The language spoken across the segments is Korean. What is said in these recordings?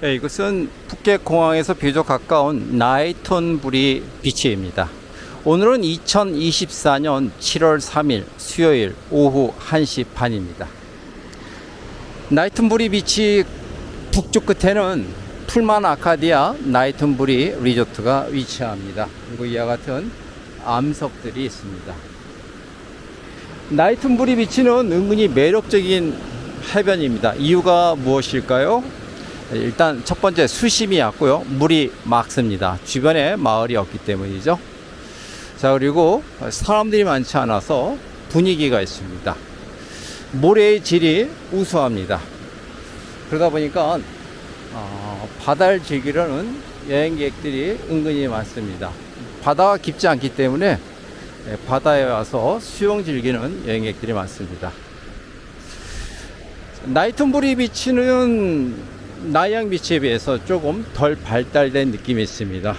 네, 이것은 푸켓 공항에서 비교적 가까운 나이톤부리 비치입니다. 오늘은 2024년 7월 3일 수요일 오후 1시 반입니다. 나이톤부리 비치 북쪽 끝에는 풀만 아카디아 나이톤부리 리조트가 위치합니다. 그리고 이와 같은 암석들이 있습니다. 나이톤부리 비치는 은근히 매력적인 해변입니다. 이유가 무엇일까요? 일단 첫 번째 수심이 얕고요. 물이 맑습니다. 주변에 마을이 없기 때문이죠. 자, 그리고 사람들이 많지 않아서 분위기가 있습니다. 모래의 질이 우수합니다. 그러다 보니까 어, 바다를 즐기려는 여행객들이 은근히 많습니다. 바다가 깊지 않기 때문에 예, 바다에 와서 수영 즐기는 여행객들이 많습니다. 나이톤부리 비치는 나양 비치에 비해서 조금 덜 발달된 느낌이 있습니다.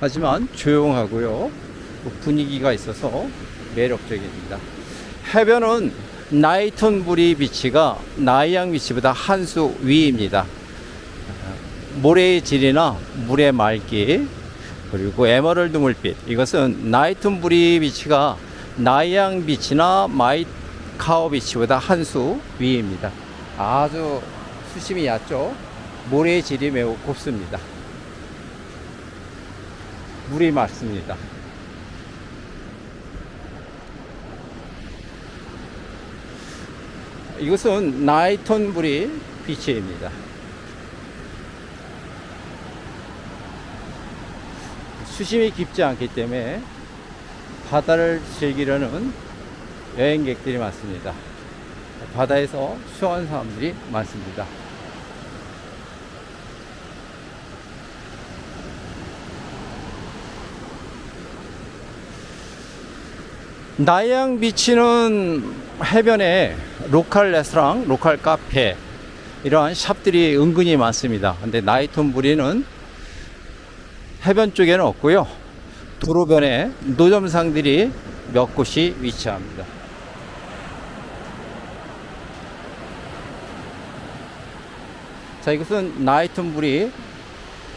하지만 조용하고요. 분위기가 있어서 매력적입니다. 해변은 나이톤부리 비치가 나이양 비치보다 한 수 위입니다. 모래의 질이나 물의 맑기 그리고 에메랄드 물빛 이것은 나이톤부리 비치가 나이양 비치나 마이카오 비치보다 한 수 위입니다. 아주 수심이 얕죠. 모래의 질이 매우 곱습니다. 물이 맑습니다. 이것은 나이톤부리 비치입니다. 수심이 깊지 않기 때문에 바다를 즐기려는 여행객들이 많습니다. 바다에서 수영하는 사람들이 많습니다. 나양 비치는 해변에 로컬 레스토랑, 로컬 카페 이러한 샵들이 은근히 많습니다. 근데 나이톤 부리는 해변 쪽에는 없고요. 도로변에 노점상들이 몇 곳이 위치합니다. 자, 이것은 나이톤 부리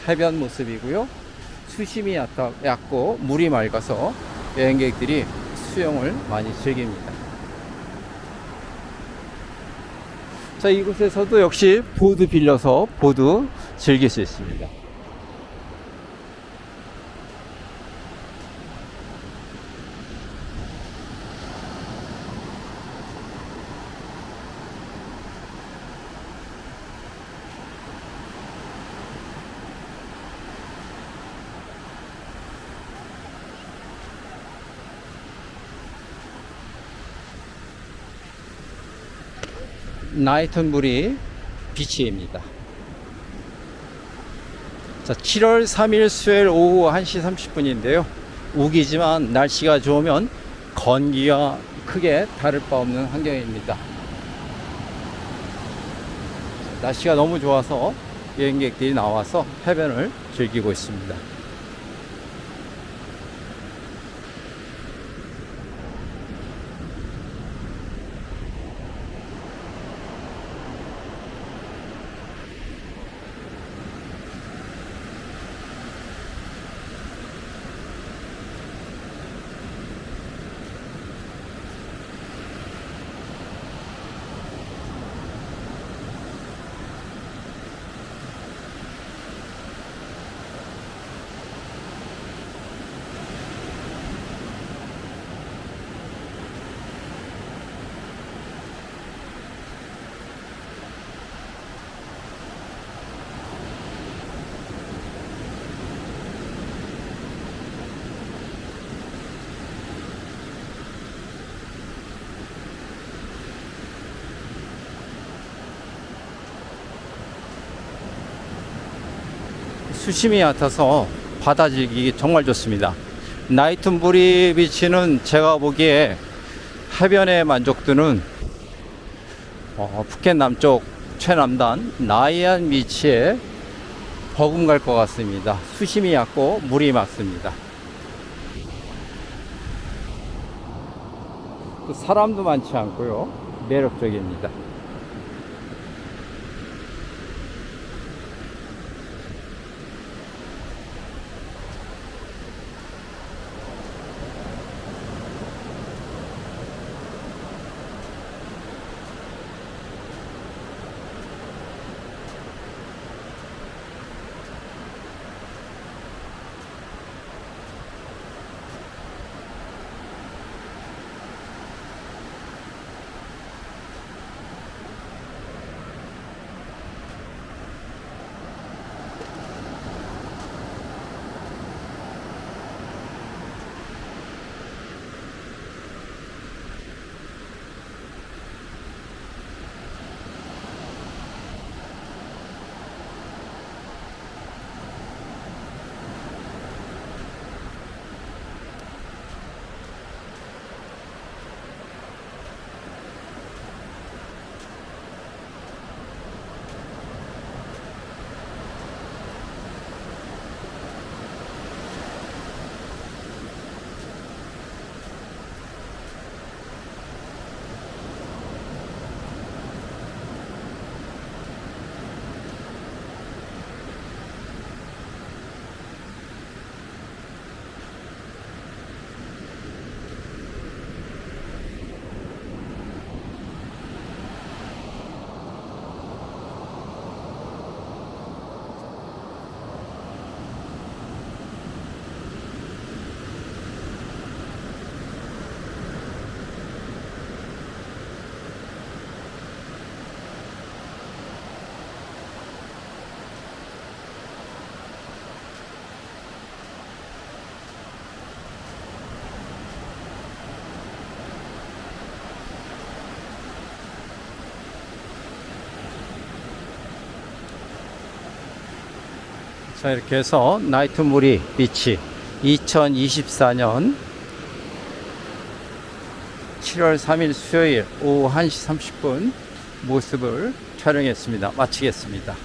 해변 모습이고요. 수심이 얕고 물이 맑아서 여행객들이 수영을 많이 즐깁니다. 자, 이곳에서도 역시 보드 빌려서 보드 즐길 수 있습니다. 나이턴부리 비치입니다. 자, 7월 3일 수요일 오후 1시 30분인데요. 우기지만 날씨가 좋으면 건기와 크게 다를 바 없는 환경입니다. 날씨가 너무 좋아서 여행객들이 나와서 해변을 즐기고 있습니다. 수심이 얕아서 바다 즐기기 정말 좋습니다. 나이튼부리 비치는 제가 보기에 해변의 만족도는 어, 푸켓 남쪽 최남단 나이안 비치에 버금갈 것 같습니다. 수심이 얕고 물이 맑습니다. 또 사람도 많지 않고요. 매력적입니다. 자, 이렇게 해서 나이트 무리 비치 2024년 7월 3일 수요일 오후 1시 30분 모습을 촬영했습니다. 마치겠습니다.